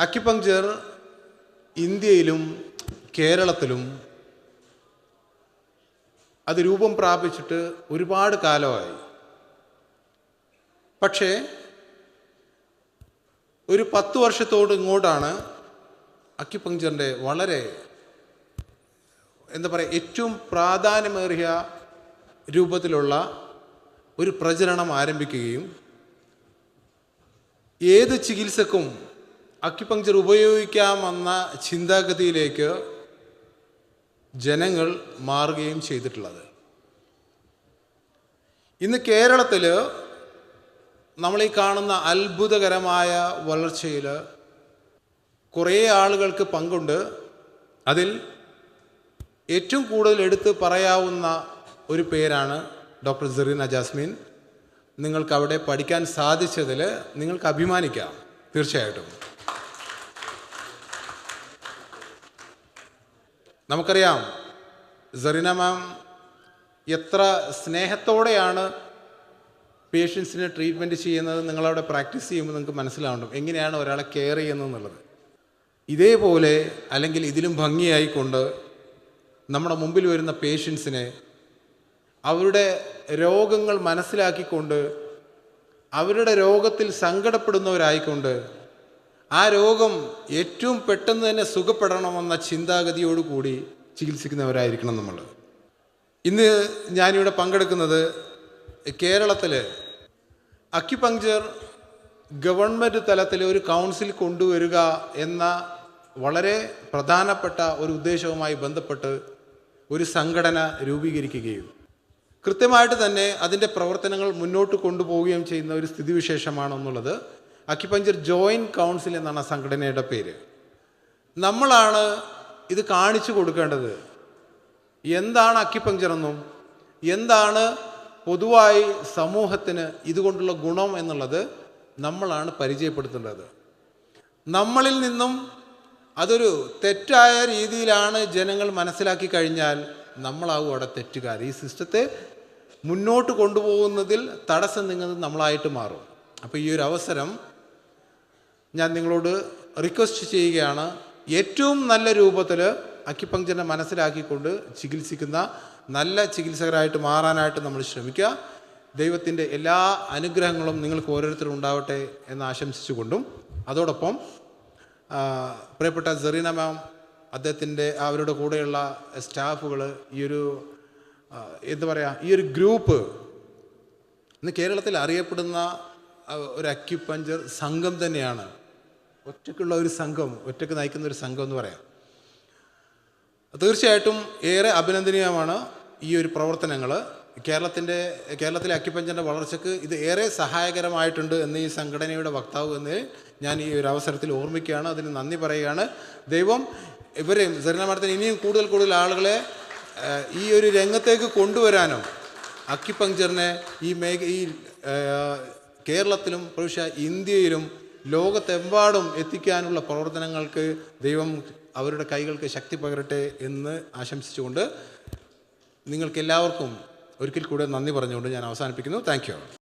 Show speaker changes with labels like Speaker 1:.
Speaker 1: Acupuncture ഇന്ത്യയിലും കേരളത്തിലും അത് രൂപം പ്രാപിച്ചിട്ട് ഒരുപാട് കാലമായി. പക്ഷേ ഒരു പത്ത് വർഷത്തോട് ഇങ്ങോട്ടാണ് അക്യുപങ്ചറിന്റെ വളരെ എന്താ പറയുക ഏറ്റവും പ്രാധാന്യമേറിയ രൂപത്തിലുള്ള ഒരു പ്രചരണം ആരംഭിക്കുകയും ഏത് ചികിത്സക്കും അക്യുപങ്ചർ ഉപയോഗിക്കാമെന്ന ചിന്താഗതിയിലേക്ക് ജനങ്ങൾ മാറുകയും ചെയ്തിട്ടുള്ളത്. ഇന്ന് കേരളത്തിൽ നമ്മൾ ഈ കാണുന്ന അത്ഭുതകരമായ വളർച്ചയിൽ കുറേ ആളുകൾക്ക് പങ്കുണ്ട്. അതിൽ ഏറ്റവും കൂടുതൽ എടുത്ത് പറയാവുന്ന ഒരു പേരാണ് ഡോക്ടർ സെറീന ജാസ്മിൻ. നിങ്ങൾക്ക് അവിടെ പഠിക്കാൻ സാധിച്ചതിൽ നിങ്ങൾക്ക് അഭിമാനിക്കാം. തീർച്ചയായിട്ടും. നമുക്കറിയാം സെറീന മാം എത്ര സ്നേഹത്തോടെയാണ് പേഷ്യൻസിനെ ട്രീറ്റ്മെന്റ് ചെയ്യുന്നത് നിങ്ങളവിടെ പ്രാക്ടീസ് ചെയ്യുമ്പോൾ നിങ്ങൾക്ക് മനസ്സിലാവണം എങ്ങനെയാണ് ഒരാളെ കെയർ ചെയ്യുന്നത് എന്നുള്ളത് ഇതേപോലെ അല്ലെങ്കിൽ ഇതിലും ഭംഗിയായിക്കൊണ്ട് നമ്മുടെ മുമ്പിൽ വരുന്ന പേഷ്യൻസിനെ അവരുടെ രോഗങ്ങൾ മനസ്സിലാക്കിക്കൊണ്ട് അവരുടെ രോഗത്തിൽ സങ്കടപ്പെടുന്നവരായിക്കൊണ്ട് ആ രോഗം ഏറ്റവും പെട്ടെന്ന് തന്നെ സുഖപ്പെടണമെന്ന ചിന്താഗതിയോടുകൂടി ചികിത്സിക്കുന്നവരായിരിക്കണം നമ്മൾ. ഇന്ന് ഞാനിവിടെ പങ്കെടുക്കുന്നത് കേരളത്തിൽ അക്യുപങ്ചർ ഗവൺമെന്റ് തലത്തിൽ ഒരു കൗൺസിൽ കൊണ്ടുവരിക എന്ന വളരെ പ്രധാനപ്പെട്ട ഒരു ഉദ്ദേശവുമായി ബന്ധപ്പെട്ട് ഒരു സംഘടന രൂപീകരിക്കുകയും കൃത്യമായിട്ട് തന്നെ അതിന്റെ പ്രവർത്തനങ്ങൾ മുന്നോട്ട് കൊണ്ടുപോവുകയും ചെയ്യുന്ന ഒരു സ്ഥിതിവിശേഷമാണെന്നുള്ളത് അക്യുപഞ്ചർ ജോയിന്റ് കൗൺസിൽ എന്നാണ് ആ സംഘടനയുടെ പേര്. നമ്മളാണ് ഇത് കാണിച്ചു കൊടുക്കേണ്ടത്. എന്താണ് അക്കിപ്പഞ്ചർ എന്നും എന്താണ് പൊതുവായി സമൂഹത്തിന് ഇതുകൊണ്ടുള്ള ഗുണം എന്നുള്ളത് നമ്മളാണ് പരിചയപ്പെടുത്തേണ്ടത്. നമ്മളിൽ നിന്നും അതൊരു തെറ്റായ രീതിയിലാണ് ജനങ്ങൾ മനസ്സിലാക്കി കഴിഞ്ഞാൽ നമ്മളാവും അവിടെ തെറ്റുകാർ. ഈ സിസ്റ്റത്തെ മുന്നോട്ട് കൊണ്ടുപോകുന്നതിൽ തടസ്സം നിങ്ങൾ നമ്മളായിട്ട് മാറും. അപ്പോൾ ഈ ഒരു അവസരം ഞാൻ നിങ്ങളോട് റിക്വസ്റ്റ് ചെയ്യുകയാണ്. ഏറ്റവും നല്ല രൂപത്തിൽ അക്യുപങ്ചറിനെ മനസ്സിലാക്കിക്കൊണ്ട് ചികിത്സിക്കുന്ന നല്ല ചികിത്സകരായിട്ട് മാറാനായിട്ട് നമ്മൾ ശ്രമിക്കുക. ദൈവത്തിന്റെ എല്ലാ അനുഗ്രഹങ്ങളും നിങ്ങൾക്ക് ഓരോരുത്തരും ഉണ്ടാവട്ടെ എന്ന് ആശംസിച്ചുകൊണ്ടും അതോടൊപ്പം പ്രിയപ്പെട്ട സെറീന മാം അദ്ദേഹത്തിന്റെ അവരുടെ കൂടെയുള്ള സ്റ്റാഫുകൾ ഈ ഒരു എന്താ പറയുക ഈ ഒരു ഗ്രൂപ്പ് ഇന്ന് കേരളത്തിൽ അറിയപ്പെടുന്ന ഒരു അക്യുപഞ്ചർ സംഘം തന്നെയാണ്. ഒറ്റയ്ക്കുള്ള ഒരു സംഘം ഒറ്റയ്ക്ക് നയിക്കുന്ന ഒരു സംഘം എന്ന് പറയാം. തീർച്ചയായിട്ടും ഏറെ അഭിനന്ദനീയമാണ് ഈ ഒരു പ്രവർത്തനങ്ങൾ കേരളത്തിന്റെ കേരളത്തിലെ അക്യുപഞ്ചറിന്റെ വളർച്ചയ്ക്ക് ഇത് ഏറെ സഹായകരമായിട്ടുണ്ട് എന്ന് ഈ സംഘടനയുടെ വക്താവ് എന്ന് ഞാൻ ഈ ഒരു അവസരത്തിൽ ഓർമ്മിക്കുകയാണ്. അതിന് നന്ദി പറയുകയാണ്. ദൈവം ഇവരെ സരണമാർത്തിന് ഇനിയും കൂടുതൽ കൂടുതൽ ആളുകളെ ഈ ഒരു രംഗത്തേക്ക് കൊണ്ടുവരാനും അക്കിപ്പഞ്ചറിനെ ഈ മേഖ ഈ കേരളത്തിലും പ്രവിശ്യ ഇന്ത്യയിലും ലോകത്തെമ്പാടും എത്തിക്കാനുള്ള പ്രവർത്തനങ്ങൾക്ക് ദൈവം അവരുടെ കൈകൾക്ക് ശക്തി പകരട്ടെ എന്ന് ആശംസിച്ചുകൊണ്ട് നിങ്ങൾക്കെല്ലാവർക്കും ഒരിക്കൽ കൂടെ നന്ദി പറഞ്ഞുകൊണ്ട് ഞാൻ അവസാനിപ്പിക്കുന്നു. താങ്ക്